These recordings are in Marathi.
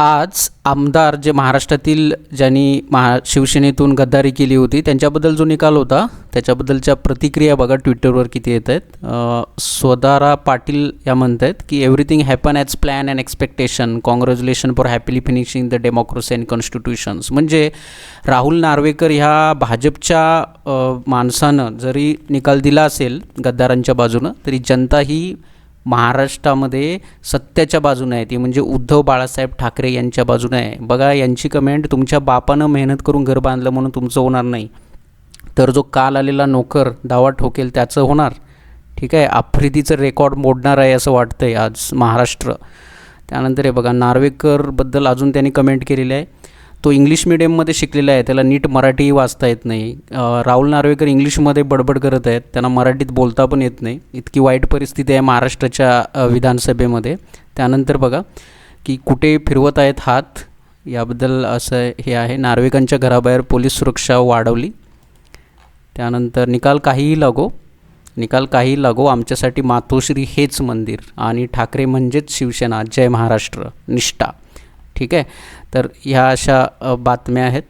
आज आमदार जे महाराष्ट्रातील ज्यांनी महा शिवसेनेतून गद्दारी केली होती त्यांच्याबद्दल जो निकाल होता त्याच्याबद्दलच्या प्रतिक्रिया बघा ट्विटरवर किती येत आहेत. स्वदारा पाटील या म्हणत आहेत की everything happen as plan and expectation congratulation for happily finishing the democracy and constitutions म्हणजे राहुल नार्वेकर ह्या भाजपच्या माणसानं जरी निकाल दिला असेल गद्दारांच्या बाजूनं तरी जनता ही महाराष्ट्रामध्ये सत्याच्या बाजूने आहे. ती म्हणजे उद्धव बाळासाहेब ठाकरे यांच्या बाजूने आहे. बघा यांची कमेंट तुमच्या बापानं मेहनत करून घर बांधलं म्हणून तुमचं होणार नाही. तर जो काल आलेला नोकर दावा ठोकेल त्याचं होणार. ठीक आहे? आफ्रिदीचं रेकॉर्ड मोडणार आहे असं वाटतं आहे आज महाराष्ट्र. त्यानंतर हे बघा नार्वेकरबद्दल अजून त्यांनी कमेंट केलेली आहे. तो इंग्लिश मिडियममध्ये शिकलेला आहे. त्याला नीट मराठीही वाचता येत नाही. राहुल नार्वेकर इंग्लिशमध्ये बडबड करत आहेत. त्यांना मराठीत बोलता पण येत नाही. इतकी वाईट परिस्थिती आहे महाराष्ट्राच्या विधानसभेमध्ये. त्यानंतर बघा की कुठे फिरवत आहेत हात याबद्दल असं हे आहे. नार्वेकांच्या घराबाहेर पोलीस सुरक्षा वाढवली. त्यानंतर निकाल काहीही लागो निकाल काही लागो आमच्यासाठी मातोश्री हेच मंदिर आणि ठाकरे म्हणजेच शिवसेना. जय महाराष्ट्र. निष्ठा. ठीक आहे? तर ह्या अशा बातम्या आहेत.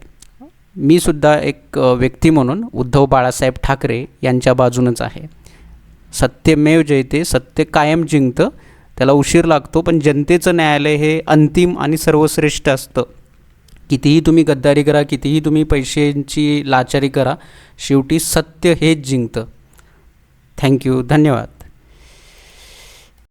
मी सुद्धा एक व्यक्ती म्हणून उद्धव बाळासाहेब ठाकरे यांच्या बाजूनच आहे. सत्यमेव जयते सत्य कायम जिंकतं त्याला उशीर लागतो पण जनतेचं न्यायालय हे अंतिम आणि सर्वश्रेष्ठ असतं. कितीही तुम्ही गद्दारी करा कितीही तुम्ही पैशांची लाचारी करा शेवटी सत्य हेच जिंकतं. थँक्यू धन्यवाद.